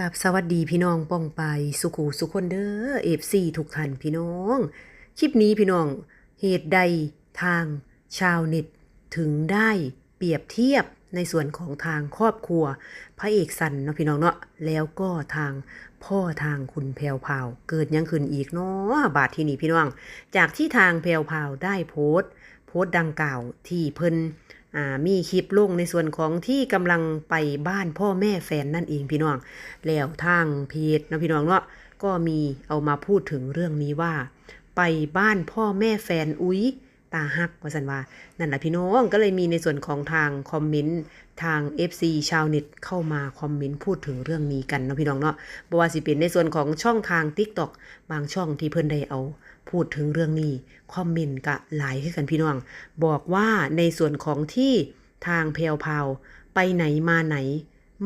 กับสวัสดีพี่น้องป้องไปสุขูสุคนเด้อเอฟซีทุกท่านพี่น้อง คลิปนี้พี่น้องเหตุใดทางชาวเน็ตถึงได้เปรียบเทียบในส่วนของทางครอบครัว พระเอกสันเนาะพี่น้องเนาะแล้วก็ทางพ่อทางคุณแพวพราว เกิดยังขึ้นอีกเนาะบาทที่นี่พี่น้อง จากที่ทางแพวพราวได้โพสต์ โพสต์ดังกล่าวที่เพิ่น มีคลิปลงในส่วนของที่กำลังไปบ้านพ่อแม่แฟนนั่นเองพี่น้อง แล้วทางเพจนะพี่น้องเนาะก็มีเอามาพูดถึงเรื่องนี้ว่า ไปบ้านพ่อแม่แฟนอุ๊ย ตาฮักว่าสันว่า นั่นแหละพี่น้องก็เลยมีในส่วนของทางคอมเมนต์ทาง FC ชาวเน็ตเข้ามาคอมเมนต์พูดถึงเรื่องนี้กันเนาะพี่น้องเนาะบ่ว่าสิเป็นในส่วนของช่องทาง TikTok บางช่องที่เพิ่นได้เอา พูดถึงเรื่องนี้คอมเมนต์กะหลายขึ้นกันพี่น้อง บอกว่าในส่วนของที่ทางแพรวพาวไปไหนมาไหน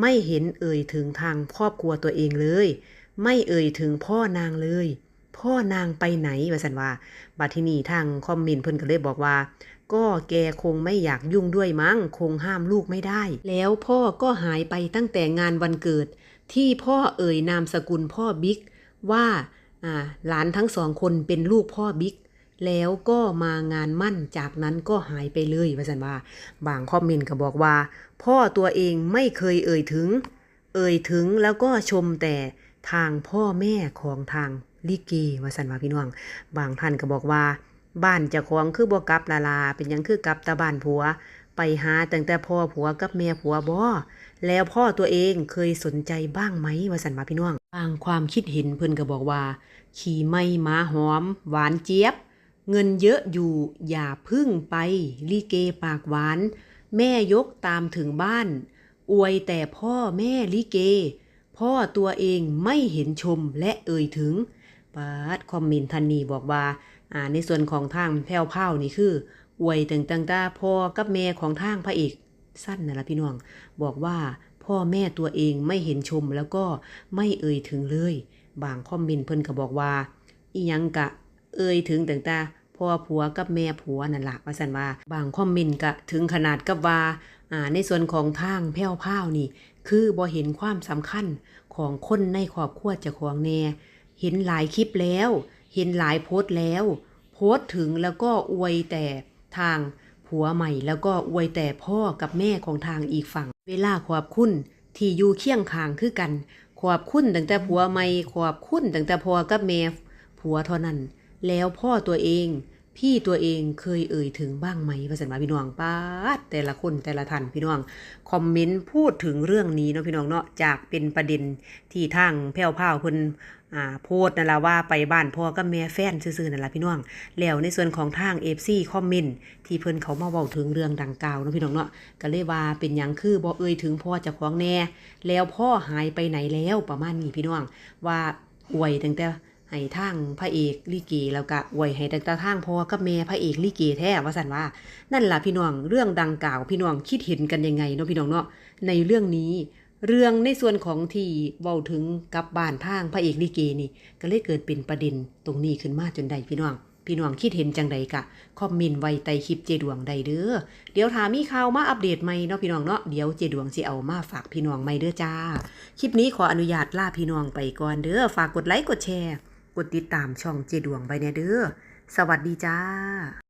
ไม่เห็นเอ่ยถึงทางครอบครัวตัวเองเลย ไม่เอ่ยถึงพ่อนางเลย พ่อนางไปไหนว่าสันว่าบัดที่นี่ทางคอมเมนเพิ่นก็เลยบอกว่า ก็แกคงไม่อยากยุ่งด้วยมั้งคงห้ามลูกไม่ได้ แล้วพ่อก็หายไปตั้งแต่งานวันเกิด ที่พ่อเอ่ยนามสกุลพ่อบิ๊กว่าอ่าหลานทั้งสองคนเป็นลูกพ่อบิ๊กแล้วก็มางานมั่นจากนั้นก็หายไปเลยว่าสันว่า บางคอมเมนต์ก็บอกว่า พ่อตัวเองไม่เคยเอ่ยถึง เอ่ยถึงแล้วก็ชมแต่ทางพ่อแม่ของทาง ลิเกว่าสันว่าพี่น้อง บางท่านก็บอกว่า บ้านเจ้าของคือบ่กลับลาลา เป็นยังคือกลับตาบ้านผัว ไปหาตั้งแต่พ่อผัวกับแม่ผัวบ่แล้วพ่อตัวเองเคยสนใจบ้างไหมว่าสันว่าพี่น้องบางความคิดเห็นเพิ่นก็บอกว่า ขี่ไม่ม้าหอม หวานเจี๊ยบ เงินเยอะอยู่อย่าพึ่งไปลิเกปากหวาน แม่ยกตามถึงบ้าน อวยแต่พ่อแม่ลิเก พ่อตัวเองไม่เห็นชมและเอ่ยถึง ปาดคอมเมนต์ทันนีบอกว่า อ่า ในส่วนของทางแพ้วเผานี่คืออวยต่งต่างตาพ่อกับแม่ของทางพระเอกสั้นนะละพี่น้อง บอกว่าพ่อแม่ตัวเองไม่เห็นชมแล้วก็ไม่เอ่ยถึงเลย บางคอมเมนต์เพิ่นก็บอกว่าอียังกะ เอ่ยถึงต่างตาพ่อผัวกับแม่ผัวนั่นละว่าสันว่า บางคอมเมนต์กะถึงขนาดกับว่าอ่า ในส่วนของทางแพ้วเผานี่ คือบ่เห็นความสำคัญของคนในครอบครัวเจ้าของแน่ เห็นหลายคลิปแล้ว เห็นหลายโพสต์แล้ว โพสต์ถึงแล้วก็อวยแต่ทางผัวใหม่แล้วก็อวยแต่พ่อกับแม่ของทางอีกฝั่ง เวลาขอบคุณที่อยู่เคียงข้างคือกัน ขอบคุณตั้งแต่ผัวใหม่ขอบคุณตั้งแต่พ่อกับแม่ผัวเท่านั้น แล้วพ่อตัวเอง พี่ตัวเองเคยเอ่ยถึงบ้างไหมภาษาพี่น้องป้าดแต่ละคนแต่ละท่านพี่น้องคอมเมนต์พูดถึงเรื่องนี้เนาะพี่น้องเนาะจากเป็นประเด็นที่ทางแพ้วพราวเพิ่นอ่าโพสนั่นละว่าไปบ้านพ่อกับแม่แฟนซื่อๆนั่นละพี่น้อง แล้วในส่วนของทาง FC คอมเมนต์ที่เพิ่นเขามาเว้าถึงเรื่องดังกล่าวเนาะพี่น้องเนาะก็เลยว่าเป็นหยังคือบ่เอ่ยถึงพ่อเจ้าของแน่ แล้วพ่อหายไปไหนแล้วประมาณนี้พี่น้องว่าอวยตั้งแต่ ให้ทางพระเอกลิเกแล้วก็อวยให้ตั้งแต่ทางพ่อกับแม่พระเอกลิเกแท้ว่าซั่นว่า นั่นล่ะพี่น้องเรื่องดังกล่าวพี่น้องคิดเห็นกันยังไงเนาะพี่น้องเนาะในเรื่องนี้ เรื่องในส่วนของที่เว้าถึงกับบ้านทางพระเอกลิเกนี่ ก็เลยเกิดเป็นประเด็นตรงนี้ขึ้นมาจนได้พี่น้อง พี่น้องคิดเห็นจังใดกะคอมเมนต์ไว้ใต้คลิปเจดวงใดเด้อเดี๋ยวถามีข่าวมาอัปเดตใหม่เนาะพี่น้องเนาะเดี๋ยวเจดวงสิเอามาฝากพี่น้องใหม่เด้อจ้าคลิปนี้ขออนุญาตลาพี่น้องไปก่อนเด้อฝากกดไลค์กดแชร์ ดติดตามช่องเจดวงไปเนี่ยเด้อ สวัสดีจ้า